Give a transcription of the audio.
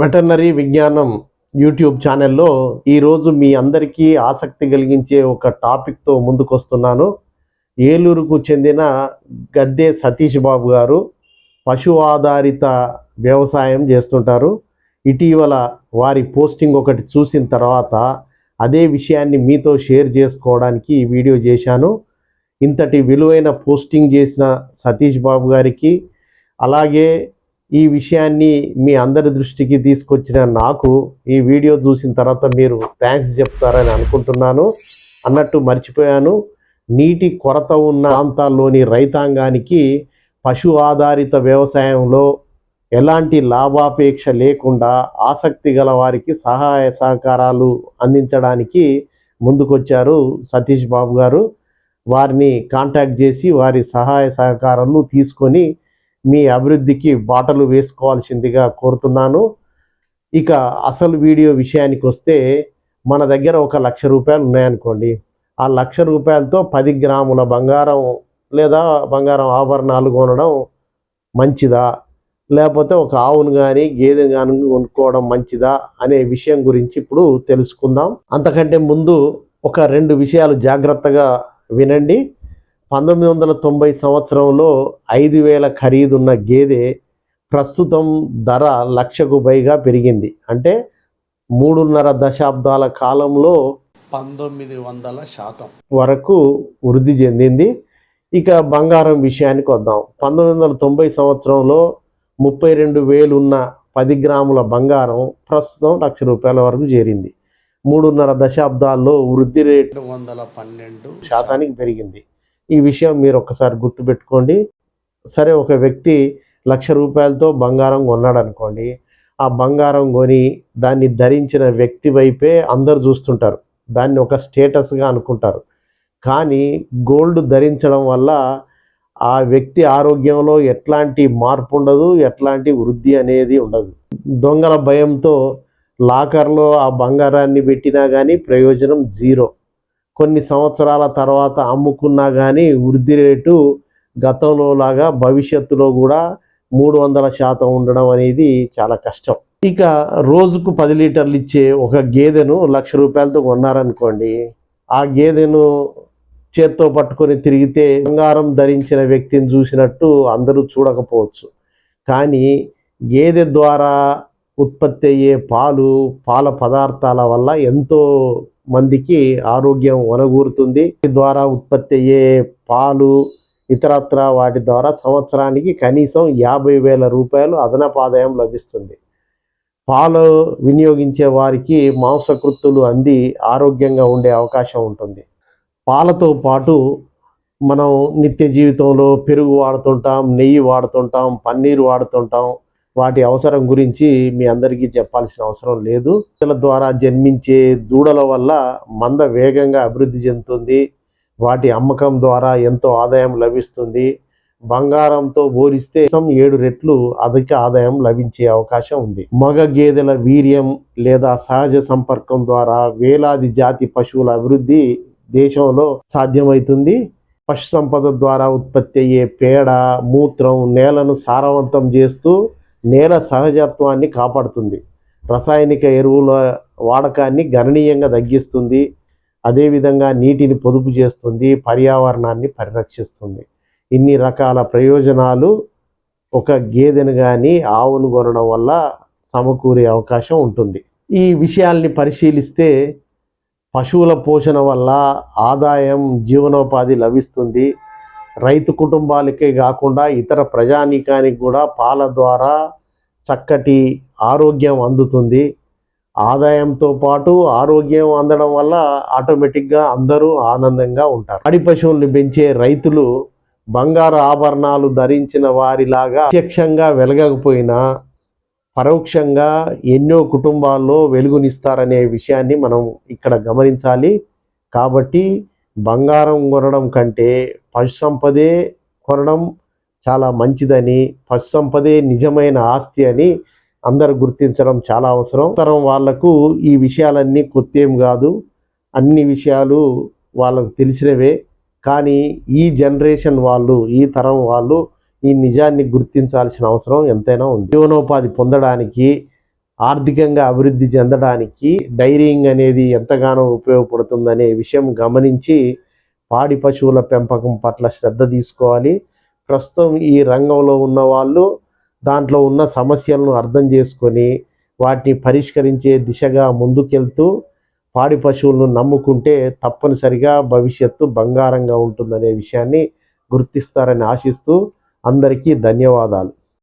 Veterinary విజ్ఞానం YouTube ఛానల్లో ఈరోజు మీ అందరికీ ఆసక్తి కలిగించే ఒక టాపిక్తో ముందుకొస్తున్నాను. ఏలూరుకు చెందిన గద్దె సతీష్ బాబు గారు పశు ఆధారిత వ్యవసాయం చేస్తుంటారు. ఇటీవల వారి పోస్టింగ్ ఒకటి చూసిన తర్వాత అదే విషయాన్ని మీతో షేర్ చేసుకోవడానికి ఈ వీడియో చేశాను. ఇంతటి విలువైన పోస్టింగ్ చేసిన సతీష్ బాబు గారికి అలాగే ఈ విషయాన్ని మీ అందరి దృష్టికి తీసుకొచ్చిన నాకు ఈ వీడియో చూసిన తర్వాత మీరు థ్యాంక్స్ చెప్తారని అనుకుంటున్నాను. అన్నట్టు మర్చిపోయాను. నీటి కొరత ఉన్న ప్రాంతాల్లోని రైతాంగానికి పశు ఆధారిత వ్యవసాయంలో ఎలాంటి లాభాపేక్ష లేకుండా ఆసక్తి గల వారికి సహాయ సహకారాలు అందించడానికి ముందుకొచ్చారు సతీష్ బాబు గారు. వారిని కాంటాక్ట్ చేసి వారి సహాయ సహకారాలు తీసుకొని మీ అభివృద్ధికి బాటలు వేసుకోవాల్సిందిగా కోరుతున్నాను. ఇక అసలు వీడియో విషయానికి వస్తే మన దగ్గర ఒక లక్ష రూపాయలు ఉన్నాయనుకోండి. ఆ లక్ష రూపాయలతో పది గ్రాముల బంగారం లేదా బంగారం ఆభరణాలు కొనడం మంచిదా? లేకపోతే ఒక ఆవును కానీ గేదెను కానీ కొనుక్కోవడం మంచిదా? అనే విషయం గురించి ఇప్పుడు తెలుసుకుందాం. అంతకంటే ముందు ఒక రెండు విషయాలు జాగ్రత్తగా వినండి. పంతొమ్మిది వందల తొంభై సంవత్సరంలో ఐదు వేల ఖరీదున్న గేదె ప్రస్తుతం ధర లక్షకు పైగా పెరిగింది. అంటే మూడున్నర దశాబ్దాల కాలంలో పంతొమ్మిది వందల శాతం. వరకు వృద్ధి చెందింది. ఇక బంగారం విషయానికి వద్దాం. పంతొమ్మిది వందల తొంభై సంవత్సరంలో ముప్పై రెండు వేలున్న పది గ్రాముల బంగారం ప్రస్తుతం లక్ష రూపాయల వరకు చేరింది. మూడున్నర దశాబ్దాల్లో వృద్ధి రేటు వందల పన్నెండు. శాతానికి పెరిగింది. ఈ విషయం మీరు ఒకసారి గుర్తుపెట్టుకోండి. సరే ఒక వ్యక్తి లక్ష రూపాయలతో బంగారం కొన్నాడు అనుకోండి ఆ బంగారం కొని దాన్ని ధరించిన వ్యక్తి వైపే అందరు చూస్తుంటారు. దాన్ని ఒక స్టేటస్గా అనుకుంటారు. కానీ గోల్డ్ ధరించడం వల్ల ఆ వ్యక్తి ఆరోగ్యంలో ఎట్లాంటి మార్పు ఉండదు ఎట్లాంటి వృద్ధి అనేది ఉండదు. దొంగల భయంతో లాకర్లో ఆ బంగారాన్ని పెట్టినా కానీ ప్రయోజనం జీరో. కొన్ని సంవత్సరాల తర్వాత అమ్ముకున్నా కానీ వృద్ధి రేటు గతంలో లాగా భవిష్యత్తులో కూడా మూడు వందల శాతం ఉండడం అనేది చాలా కష్టం. ఇక రోజుకు పది లీటర్లు ఇచ్చే ఒక గేదెను లక్ష రూపాయలతో కొన్నారనుకోండి. ఆ గేదెను చేత్తో పట్టుకొని తిరిగితే బంగారం ధరించిన వ్యక్తిని చూసినట్టు అందరూ చూడకపోవచ్చు. కానీ గేదె ద్వారా ఉత్పత్తి అయ్యే పాలు పాల పదార్థాల వల్ల ఎంతో మందికి ఆరోగ్యం వనగూరుతుంది. ద్వారా ఉత్పత్తి అయ్యే పాలు ఇతరత్ర వాటి ద్వారా సంవత్సరానికి కనీసం యాభై వేల రూపాయలు అదనపు ఆదాయం లభిస్తుంది. పాలు వినియోగించే వారికి మాంసకృత్తులు అంది ఆరోగ్యంగా ఉండే అవకాశం ఉంటుంది. పాలతో పాటు మనం నిత్య జీవితంలో పెరుగు వాడుతుంటాం నెయ్యి వాడుతుంటాం పన్నీరు వాడుతుంటాం వాటి అవసరం గురించి మీ అందరికీ చెప్పాల్సిన అవసరం లేదు. పిల్లల ద్వారా జన్మించే దూడల వల్ల మంద వేగంగా అభివృద్ధి చెందుతుంది. వాటి అమ్మకం ద్వారా ఎంతో ఆదాయం లభిస్తుంది. బంగారంతో పోలిస్తే ఏడు రెట్లు అధిక ఆదాయం లభించే అవకాశం ఉంది. మగ గేదెల వీర్యం లేదా సహజ సంపర్కం ద్వారా వేలాది జాతి పశువుల అభివృద్ధి దేశంలో సాధ్యమవుతుంది పశు సంపద ద్వారా ఉత్పత్తి అయ్యే పేడ మూత్రం నేలను సారవంతం చేస్తూ నేల సహజత్వాన్ని కాపాడుతుంది. రసాయనిక ఎరువుల వాడకాన్ని గణనీయంగా తగ్గిస్తుంది. అదేవిధంగా నీటిని పొదుపు చేస్తుంది పర్యావరణాన్ని పరిరక్షిస్తుంది. ఇన్ని రకాల ప్రయోజనాలు ఒక గేదెను కానీ ఆవును కొనడం వల్ల సమకూరే అవకాశం ఉంటుంది. ఈ విషయాల్ని పరిశీలిస్తే పశువుల పోషణ వల్ల ఆదాయం జీవనోపాధి లభిస్తుంది. రైతు కుటుంబాలకే కాకుండా ఇతర ప్రజానీకానికి కూడా పాల ద్వారా చక్కటి ఆరోగ్యం అందుతుంది. ఆదాయంతో పాటు ఆరోగ్యం అందడం వల్ల ఆటోమేటిక్గా అందరూ ఆనందంగా ఉంటారు. పాడి పశువుల్ని పెంచే రైతులు బంగారు ఆభరణాలు ధరించిన వారిలాగా ప్రత్యక్షంగా వెలగకపోయినా పరోక్షంగా ఎన్నో కుటుంబాల్లో వెలుగునిస్తారనే విషయాన్ని మనం ఇక్కడ గమనించాలి. కాబట్టి బంగారం కొనడం కంటే పశు సంపదే కొనడం చాలా మంచిదని పశు సంపదే నిజమైన ఆస్తి అని అందరు గుర్తించడం చాలా అవసరం. తరం వాళ్ళకు ఈ విషయాలన్నీ కొత్త ఏం కాదు. అన్ని విషయాలు వాళ్ళకు తెలిసినవే. కానీ ఈ జనరేషన్ వాళ్ళు ఈ తరం వాళ్ళు ఈ నిజాన్ని గుర్తించాల్సిన అవసరం ఎంతైనా ఉంది. జీవనోపాధి పొందడానికి ఆర్థికంగా అభివృద్ధి చెందడానికి డైరింగ్ అనేది ఎంతగానో ఉపయోగపడుతుందనే విషయం గమనించి పాడి పశువుల పెంపకం పట్ల శ్రద్ధ తీసుకోవాలి. ప్రస్తుతం ఈ రంగంలో ఉన్న వాళ్ళు దాంట్లో ఉన్న సమస్యలను అర్థం చేసుకొని వాటిని పరిష్కరించే దిశగా ముందుకెళ్తూ పాడి పశువులను నమ్ముకుంటే తప్పనిసరిగా భవిష్యత్తు బంగారంగా ఉంటుందనే విషయాన్ని గుర్తిస్తారని ఆశిస్తూ అందరికీ ధన్యవాదాలు.